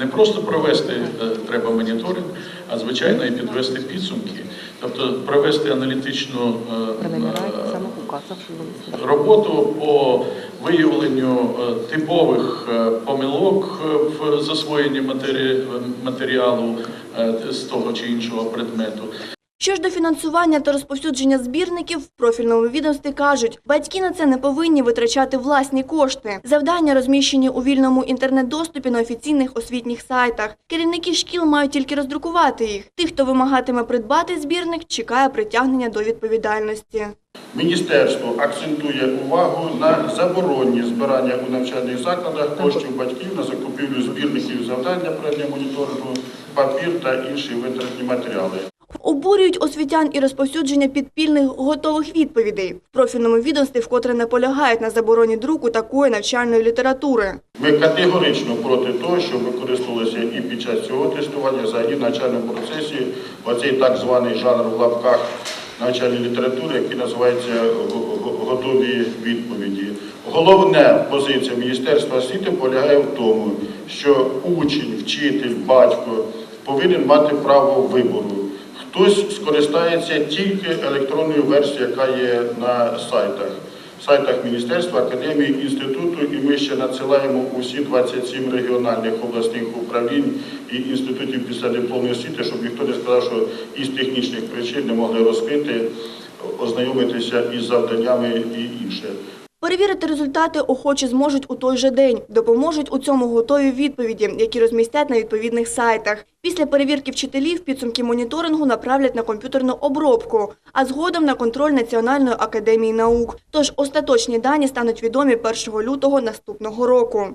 не просто провести е, треба моніторинг, а звичайно і підвести підсумки, тобто провести аналітичну е, е, роботу по виявленню типових помилок в засвоєнні матері- матеріалу з того чи іншого предмету. Що ж до фінансування та розповсюдження збірників, в профільному відомстві кажуть, батьки на це не повинні витрачати власні кошти. Завдання розміщені у вільному інтернет-доступі на офіційних освітніх сайтах. Керівники шкіл мають тільки роздрукувати їх. Тих, хто вимагатиме придбати збірник, чекає притягнення до відповідальності. Міністерство акцентує увагу на забороні збирання у навчальних закладах коштів батьків на закупівлю збірників завдань для проведення моніторингу, папір та інші витратні матеріали. Обурюють освітян і розповсюдження підпільних готових відповідей. В профільному відомстві вкотре наполягають на забороні друку такої навчальної літератури. Ми категорично проти того, щоб використовувалося і під час цього тестування, взагалі в навчальному процесі оцей так званий жанр в лапках навчальної літератури, який називається го- го- готові відповіді. Головна позиція Міністерства освіти полягає в тому, що учень, вчитель, батько повинен мати право вибору. Хтось скористається тільки електронною версією, яка є на сайтах сайтах Міністерства, Академії, інституту, і ми ще надсилаємо усі 27 регіональних обласних управлінь і інститутів післядипломної освіти, щоб ніхто не сказав, що із технічних причин не могли розкрити, ознайомитися із завданнями і інше. Перевірити результати охочі зможуть у той же день. Допоможуть у цьому готові відповіді, які розмістять на відповідних сайтах. Після перевірки вчителів підсумки моніторингу направлять на комп'ютерну обробку, а згодом на контроль Національної академії наук. Тож остаточні дані стануть відомі 1 лютого наступного року.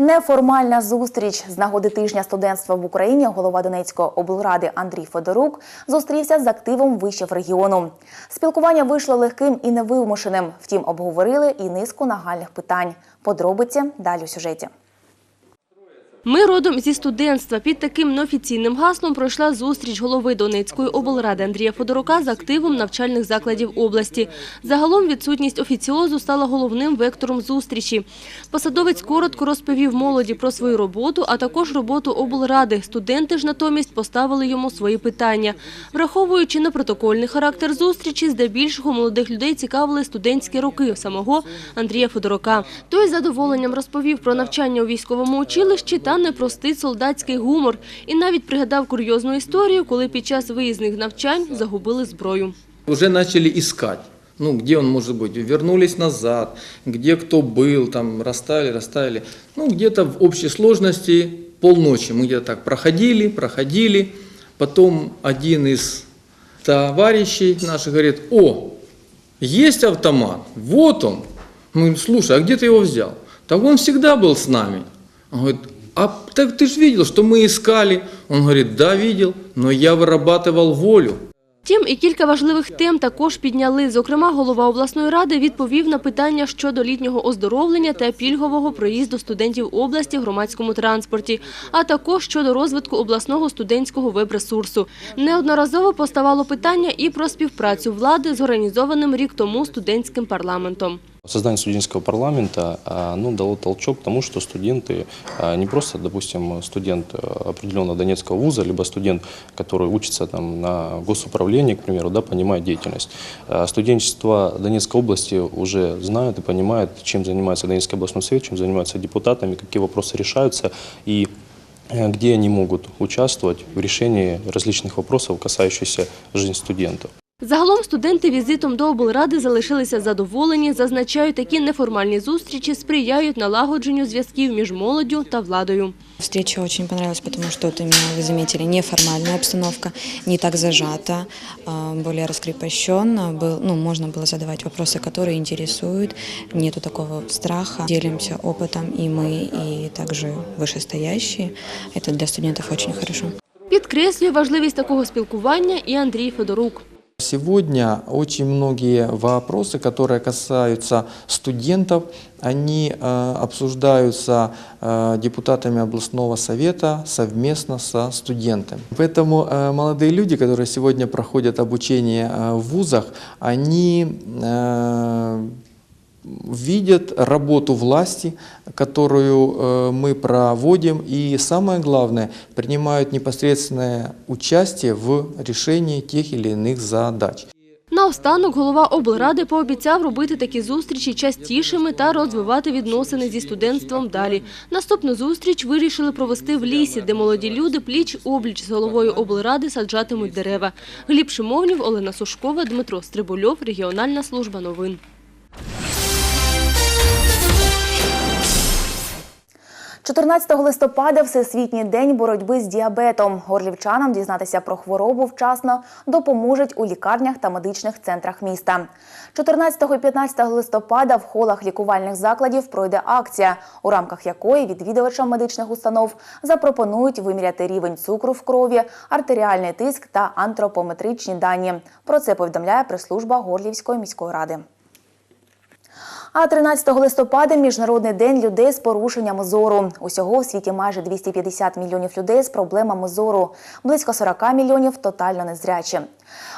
Неформальна зустріч з нагоди тижня студентства в Україні голова Донецької облради Андрій Федорук зустрівся з активом вишів регіону. Спілкування вийшло легким і невимушеним. Втім, обговорили і низку нагальних питань. Подробиці далі у сюжеті. Ми родом зі студентства. Під таким неофіційним гаслом пройшла зустріч голови Донецької облради Андрія Федорука з активом навчальних закладів області. Загалом відсутність офіціозу стала головним вектором зустрічі. Посадовець коротко розповів молоді про свою роботу, а також роботу облради. Студенти ж натомість поставили йому свої питання. Враховуючи непротокольний характер зустрічі, здебільшого молодих людей цікавили студентські роки самого Андрія Федорука. Той задоволенням розповів про навчання у військовому училищі та непростий солдатський гумор. І навіть пригадав курйозну історію, коли під час виїзних навчань загубили зброю. Уже начали искать. Ну, где он может быть? Вернулись назад, где кто был, там расставили, расставили. Ну, где-то в общей сложности полночи мы где-то так проходили, проходили. Потом один из товарищей наших говорит, о, есть автомат, вот он. Мы говорим, слушай, а где ты его взял? Так он всегда был с нами. Он говорит, а так ты же видел, что мы искали. Он говорит, да, видел, но я вырабатывал волю. Втім, і кілька важливих тем також підняли. Зокрема, голова обласної ради відповів на питання щодо літнього оздоровлення та пільгового проїзду студентів області в громадському транспорті, а також щодо розвитку обласного студентського веб-ресурсу. Неодноразово поставало питання і про співпрацю влади з організованим рік тому студентським парламентом. Создание студенческого парламента а, ну, дало толчок к тому, что студенты, а, не просто, допустим, студент а, определенного Донецкого вуза, либо студент, который учится там, на госуправлении, к примеру, да, понимает деятельность. А Студенчество Донецкой области уже знает и понимает, чем занимается Донецкий областной совет, чем занимаются депутатами, какие вопросы решаются и э, где они могут участвовать в решении различных вопросов, касающихся жизни студентов. Загалом студенти візитом до облради залишилися задоволені, зазначають, такі неформальні зустрічі сприяють налагодженню зв'язків між молоддю та владою. Встреча очень понравилась, потому что вот именно вы заметили неформальная обстановка, не так зажата, а, более раскрепощенно. Был, ну, можно было задавать вопросы, которые интересуют, нету такого страха. Делимся опытом и мы, и также вышестоящие. Это для студентов очень хорошо. Підкреслює важливість такого спілкування і Андрій Федорук. Сегодня очень многие вопросы, которые касаются студентов, они э, обсуждаются э, депутатами областного совета совместно со студентами. Поэтому э, молодые люди, которые сегодня проходят обучение в вузах, они видят работу власти, которую э, мы проводим, и самое главное, принимают непосредственное участие в решении тех или иных задач. Наостанок голова облради пообіцяв робити такі зустрічі частішими та розвивати відносини зі студентством далі. Наступну зустріч вирішили провести в лісі, де молоді люди пліч-обліч з головою облради саджатимуть дерева. Гліб Шимовнів, Олена Сушкова, Дмитро Стрибульов, Регіональна служба новин. 14 листопада Всесвітній день боротьби з діабетом. Горлівчанам дізнатися про хворобу вчасно допоможуть у лікарнях та медичних центрах міста. 14 і 15 листопада в холах лікувальних закладів пройде акція, у рамках якої відвідувачам медичних установ запропонують виміряти рівень цукру в крові, артеріальний тиск та антропометричні дані. Про це повідомляє прес-служба Горлівської міської ради. А 13 листопада – Міжнародний день людей з порушеннями зору. Усього у світі майже 250 мільйонів людей з проблемами зору. Близько 40 мільйонів тотально незрячі.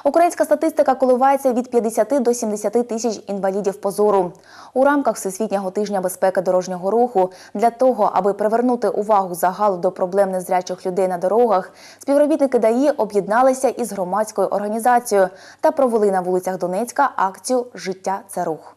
Українська статистика коливається від 50 до 70 тисяч інвалідів по зору. У рамках Всесвітнього тижня безпеки дорожнього руху для того, аби привернути увагу загалу до проблем незрячих людей на дорогах, співробітники ДАІ об'єдналися із громадською організацією та провели на вулицях Донецька акцію «Життя – це рух».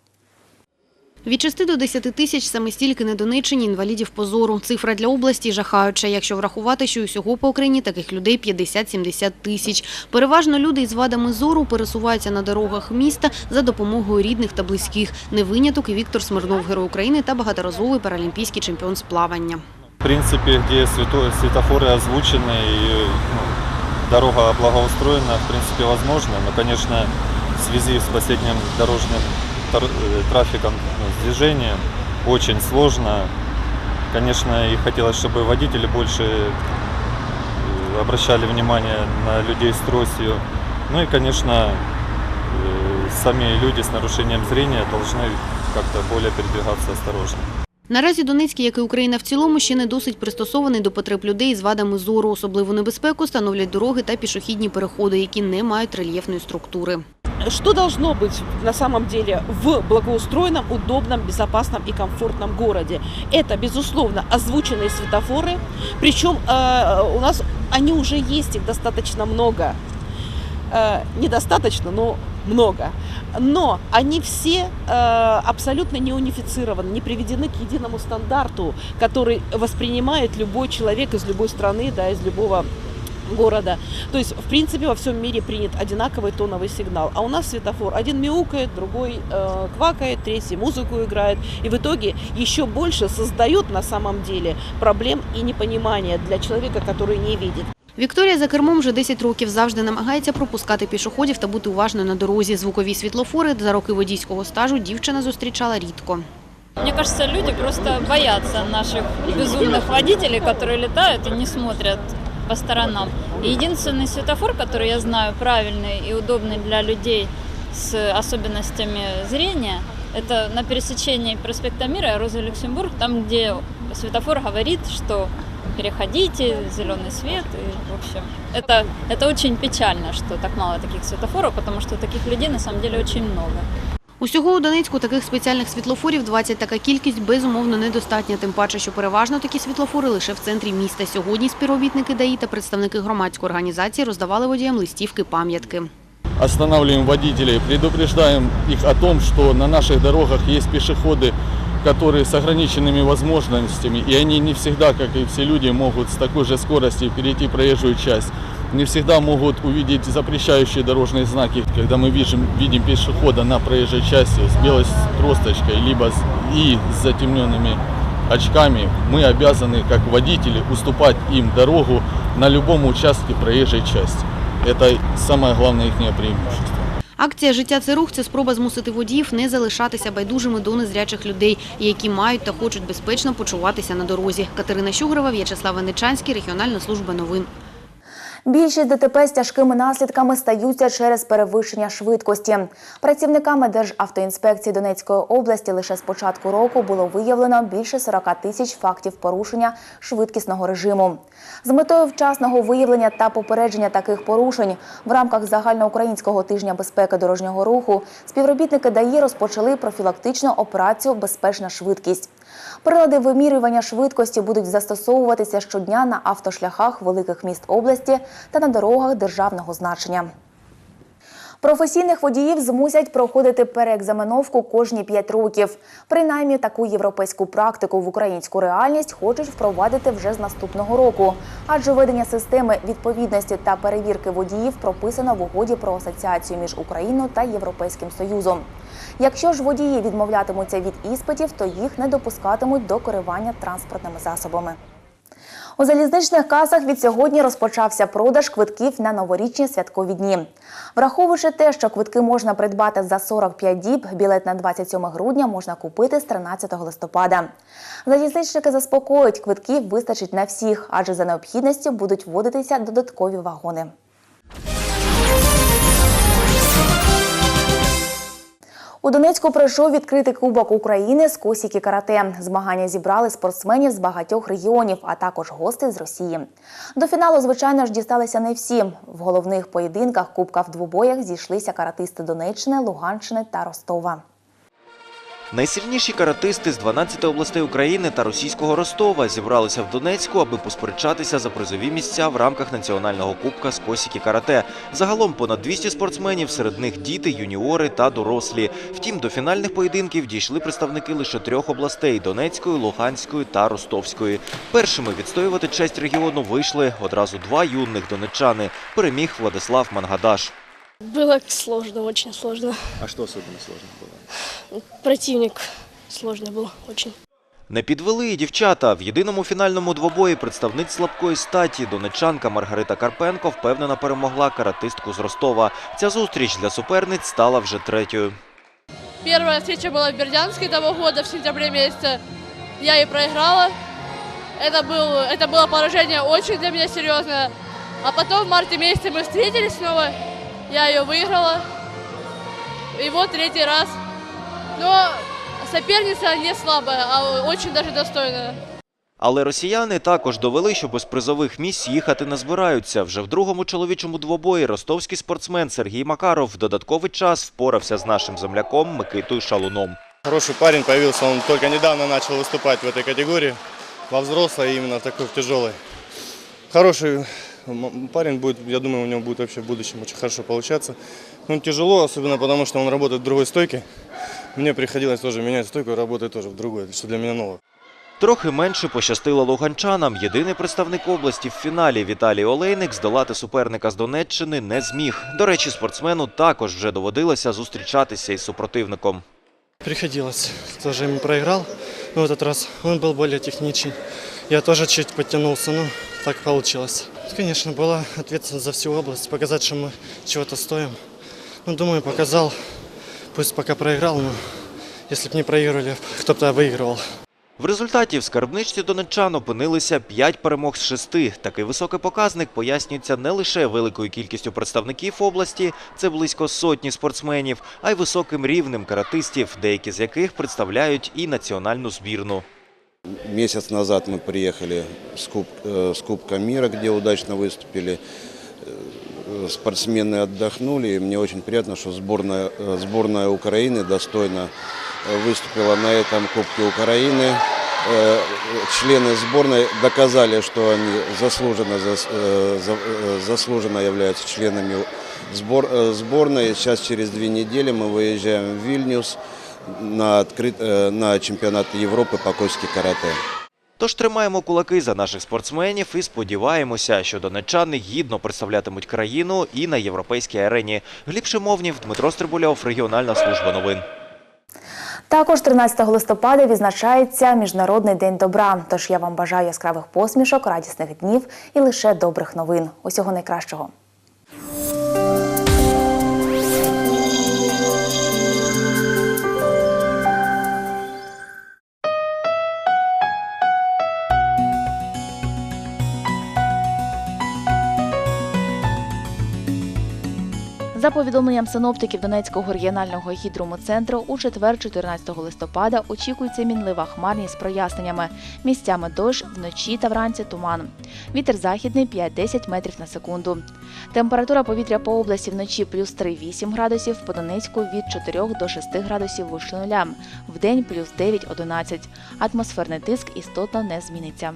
Від 6 до 10 тисяч саме стільки на Донеччині інвалідів по зору. Цифра для області жахаюча, якщо врахувати, що усього по Україні таких людей 50-70 тисяч. Переважно люди із вадами зору пересуваються на дорогах міста за допомогою рідних та близьких. Не виняток і Віктор Смирнов, герой України та багаторазовий паралімпійський чемпіон з плавання. В принципе, где свято- светофоры озвучены и ну, дорога благоустроена, в принципе, возможно. Но, конечно, в связи с последним дорожным тар- э, трафиком, ну, с движением, очень сложно. Конечно, и хотелось, чтобы водители больше э, обращали внимание на людей с тростью. Ну и, конечно, э, сами люди с нарушением зрения должны как-то более передвигаться осторожно. Наразі Донецький, як і Україна в цілому, ще не досить пристосований до потреб людей з вадами зору. Особливу небезпеку становлять дороги та пішохідні переходи, які не мають рельєфної структури. Что должно быть на самом деле в благоустроенном, удобном, безопасном и комфортном городе? Это, безусловно, озвученные светофоры. Причем э, у нас они уже есть, их достаточно много. Э, недостаточно, но много. Но они все э, абсолютно не унифицированы, не приведены к единому стандарту, который воспринимает любой человек из любой страны, да, из любого города. То есть, в принципе, во всем мире принят одинаковый тоновый сигнал. А у нас светофор. Один мяукает, другой э, квакает, третий музыку играет. И в итоге еще больше создает на самом деле проблем и непонимания для человека, который не видит. Вікторія за кермом вже 10 років завжди намагається пропускати пішоходів та бути уважною на дорозі. Звукові світлофори за роки водійського стажу дівчина зустрічала рідко. Мне кажется, люди просто боятся наших безумных водителей, которые летают и не смотрят по сторонам. И единственный светофор, который я знаю правильный и удобный для людей с особенностями зрения, это на пересечении проспекта Мира и Роза Люксембург, там, где светофор говорит, что переходите, зеленый свет, и, в общем, это, это очень печально, что так мало таких светофоров, потому что таких людей на самом деле очень много. Усього у Донецьку таких спеціальних світлофорів 20. Така кількість безумовно недостатня, тим паче, що переважно такі світлофори лише в центрі міста. Сьогодні співробітники ДАІ та представники громадської організації роздавали водіям листівки пам'ятки. Останавливаем водителей, предупреждаем их о том, что на наших дорогах есть пешеходы, которые с ограниченными возможностями, и они не всегда, как и все люди, могут с такой же скоростью перейти проезжую часть. Не всегда могут увидеть запрещающие дорожные знаки, когда мы видим, видим пешехода на проезжей части с белой тросточкой, либо с, и с затемненными очками, мы обязаны, как водители, уступать им дорогу на любом участке проезжей части. Это самое главное их преимущество. Акція Життя це рух це спроба змусити водіїв не залишатися байдужими до незрячих людей, які мають та хочуть безпечно почуватися на дорозі. Катерина Щугрова, В'ячеслав Венечанський, регіональна служба новин. Більшість ДТП з тяжкими наслідками стаються через перевищення швидкості. Працівниками Державтоінспекції Донецької області лише з початку року було виявлено більше 40 тисяч фактів порушення швидкісного режиму. З метою вчасного виявлення та попередження таких порушень в рамках загальноукраїнського тижня безпеки дорожнього руху співробітники ДАІ розпочали профілактичну операцію Безпечна швидкість. Прилади вимірювання швидкості будуть застосовуватися щодня на автошляхах великих міст області та на дорогах державного значення. Професійних водіїв змусять проходити переекзаменовку кожні 5 років. Принаймні таку європейську практику в українську реальність хочуть впровадити вже з наступного року. Адже введення системи відповідності та перевірки водіїв прописано в угоді про асоціацію між Україною та Європейським Союзом. Якщо ж водії відмовлятимуться від іспитів, то їх не допускатимуть до керування транспортними засобами. У залізничних касах від сьогодні розпочався продаж квитків на новорічні святкові дні. Враховуючи те, що квитки можна придбати за 45 діб, білет на 27 грудня можна купити з 13 листопада. Залізничники заспокоюють, квитків вистачить на всіх, адже за необхідністю будуть вводитися додаткові вагони. У Донецьку пройшов відкритий кубок України з косіки карате. Змагання зібрали спортсменів з багатьох регіонів, а також гости з Росії. До фіналу, звичайно ж, дісталися не всі. В головних поєдинках кубка в двобоях зійшлися каратисти Донеччини, Луганщини та Ростова. Найсильніші каратисти з 12 областей України та російського Ростова зібралися в Донецьку, аби посперечатися за призові місця в рамках національного кубка з косіки карате. Загалом понад 200 спортсменів, серед них діти, юніори та дорослі. Втім, до фінальних поєдинків дійшли представники лише трьох областей Донецької, Луганської та Ростовської. Першими відстоювати честь регіону вийшли одразу два юних донеччани. Переміг Владислав Мангадаш. Было сложно, очень сложно. А что особенно сложно было? Противник сложный был очень. Не підвели і дівчата. В єдиному фінальному двобої представниць слабкої статі донечанка Маргарита Карпенко впевнено перемогла каратистку з Ростова. Ця зустріч для суперниць стала вже третьою. Первая встреча была в Бердянске того года, в сентябре месяце. Я и проиграла. Это, был, это было поражение очень для меня серьезное. А потом в марте месяце мы встретились снова. Я ее выиграла. И вот третий раз. Но соперница не слабая, а очень даже достойная. Але росіяни також довели, що без призових місць їхати не збираються. Вже в другому чоловічому двобої ростовський спортсмен Сергій Макаров в додатковий час впорався з нашим земляком Микитою Шалуном. Хороший парень появился, он только недавно начал выступать в этой категории, во взрослой, именно такой в тяжелой. Хороший парень будет, я думаю, у него будет вообще в будущем очень хорошо получаться. Ну, тяжело, особенно потому, что он работает в другой стойке. Мне приходилось тоже менять стойку и работать тоже в другой, что для меня ново. Трохи менше пощастило луганчанам. Єдиний представник області в фіналі Віталій Олейник здолати суперника з Донеччини не зміг. До речі, спортсмену також вже доводилося зустрічатися із супротивником. Приходилось. Тоже ему проиграл. Но в этот раз он был более техничен. Я тоже чуть подтянулся, но так получилось. Конечно, была ответственность за всю область, показать, что мы чего-то стоим. Ну, думаю, показал. Пусть пока проиграл, но если бы не проигрывали, кто-то выигрывал. В результаті в скарбничці донеччан опинилися 5 перемог з 6. Такий високий показник пояснюється не лише великою кількістю представників області, це близько сотні спортсменів, а й високим рівнем каратистів, деякі з яких представляють і національну збірну. Месяц назад мы приехали с, куб, э, с Кубка мира, где удачно выступили. Э, Спортсмены отдохнули, и мне очень приятно, что сборная, э, сборная Украины достойно э, выступила на этом Кубке Украины. Э, Члены сборной доказали, что они заслуженно, зас- э, за- э, заслуженно являются членами сбор, э, сборной. Сейчас через две недели мы выезжаем в Вильнюс на, открыт, э, на чемпионат Европы по коске карате. Тож тримаємо кулаки за наших спортсменів і сподіваємося, що донеччани гідно представлятимуть країну і на європейській арені. Гліб Шимовнів, Дмитро Стрибульов, регіональна служба новин. Також 13 листопада відзначається Міжнародний день добра. Тож я вам бажаю яскравих посмішок, радісних днів і лише добрих новин. Усього найкращого. За повідомленням синоптиків Донецького регіонального гідромоцентру, у четвер, 14 листопада, очікується мінлива хмарність з проясненнями. Місцями дощ, вночі та вранці туман. Вітер західний 5-10 метрів на секунду. Температура повітря по області вночі плюс 3-8 градусів, по Донецьку від 4 до 6 градусів вище нуля. Вдень плюс 9-11. Атмосферний тиск істотно не зміниться.